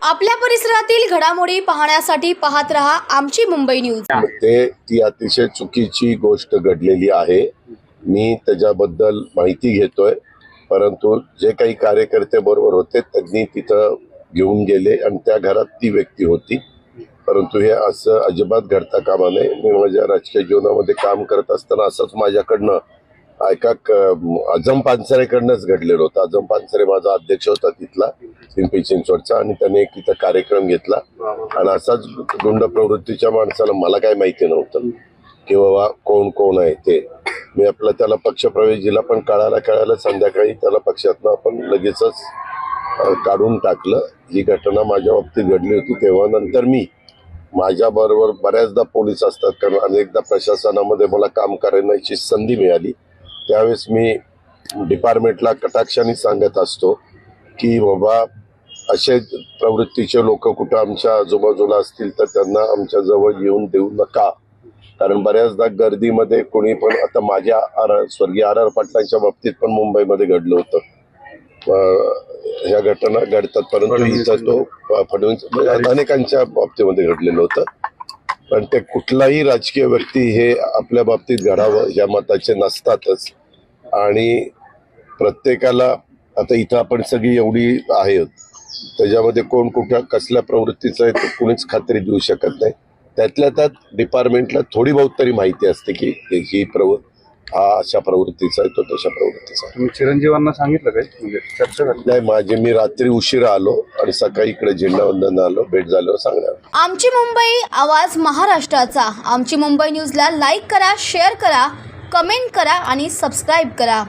आपल्या परिसरातील घडामोडी पाहण्यासाठी पाहत रहा आमची मुंबई न्यूज. ते ती अतिशय चुकीची गोष्ट घडलेली आहे. मी त्याच्याबद्दल माहिती घेतोय. परंतु जे काही कार्यकर्ते बरोबर होते त्यांनी तिथं घेऊन गेले आणि त्या घरात ती व्यक्ती होती. परंतु हे असं अजिबात घडता कामा नये. मी माझ्या राजकीय जीवनामध्ये काम करत असताना असंच माझ्याकडनं एका क- पानसरेकडनंच घडलेलं होतं. आजम पानसरे माझा अध्यक्ष होता तिथला पिंपरी चिंचवडचा आणि त्याने एक तिथं कार्यक्रम घेतला. आणि असाच गुंड प्रवृत्तीच्या माणसाला मला काही माहिती नव्हतं की बाबा कोण कोण आहे ते. मी आपला त्याला पक्षप्रवेश दिला पण कळायला कळायला संध्याकाळी त्याला पक्षातनं आपण लगेचच काढून टाकलं. ही घटना माझ्या बाबतीत घडली होती तेव्हा नंतर मी माझ्याबरोबर बऱ्याचदा पोलीस असतात कारण अनेकदा प्रशासनामध्ये मला काम करण्याची संधी मिळाली. त्यावेळेस मी डिपार्टमेंटला कटाक्षाने सांगत असतो की बाबा असे प्रवृत्तीचे लोक कुठं आमच्या आजूबाजूला असतील तर त्यांना आमच्या जवळ येऊन देऊ नका. कारण बऱ्याचदा गर्दीमध्ये कोणी पण आता माझ्या आर स्वर्गीय आर आर पाटलांच्या बाबतीत पण मुंबईमध्ये घडलं होतं. ह्या घटना घडतात. परंतु इथं तो फ- फडणवीस म्हणजे अनेकांच्या बाबतीमध्ये घडलेलं होतं. पण ते कुठलाही राजकीय व्यक्ती हे आपल्या बाबतीत घडावं या मताचे नसतातच. आणि प्रत्येकाला आता इथं आपण सगळी एवढी आहेत. त्याच्यामध्ये कोण कुठल्या कसल्या प्रवृत्तीचं आहे ते कुणीच खात्री देऊ शकत नाही. त्यातल्या त्यात डिपार्टमेंटला थोडी बहुत तरी माहिती असते की ही प्रव हा अशा प्रवृत्तीचा आहे तो तशा प्रवृत्तीचा आहे. तुम्ही चिरंजीवांना सांगितलं काय? म्हणजे चर्चा झाली. नाही माझे मी रात्री उशिरा आलो आणि सकाळी इकडे झेंडावंदन आलो भेट झाल्यावर सांगणार आमची मुंबई आवाज महाराष्ट्राचा. आमची मुंबई न्यूजला लाईक करा शेअर करा कमेंट करा आणि सबस्क्राईब करा.